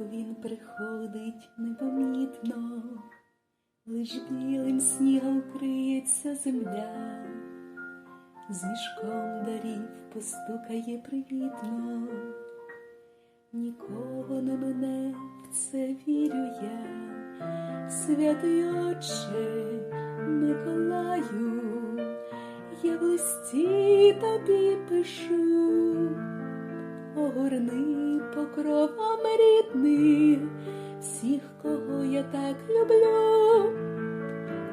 Він приходить непомітно, лиш білим снігом криється земля, з мішком дарів постукає привітно, нікого не мене, в це вірю я, святий Отче Миколаю, я в листі тобі пишу. Огорни покровом рідних всіх, кого я так люблю,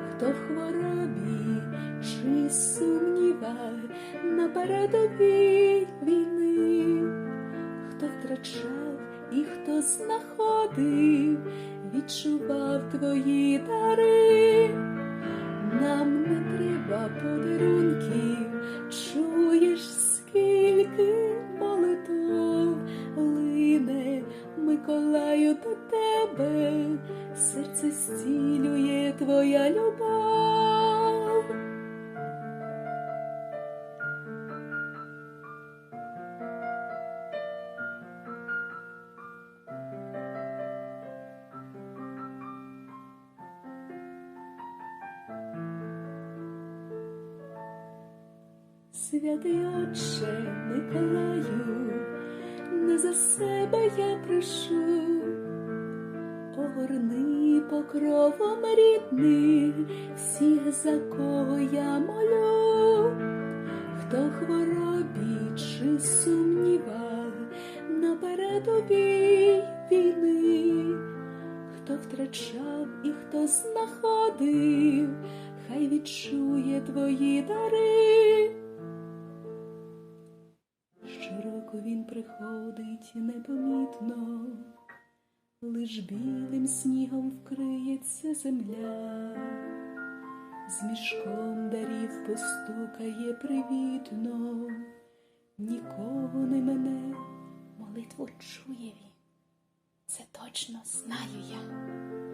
хто в хворобі чи сумнівах на передовій війни, хто втрачав і хто знаходив, відчував твої дари. Нам не треба Миколаю до тебе, серце стілює твоя любов. Святий Отче Миколаю, не за себе я прошу, огорни покровом рідних всіх, за кого я молю, хто хворобі чи сумнівах на передовій війни, хто втрачав і хто знаходив, хай відчує твої дари. Приходить непомітно, лиш білим снігом вкриється земля, з мішком дарів постукає привітно, нікого не мене, молитву чує він. Це точно знаю я.